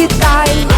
goodbye.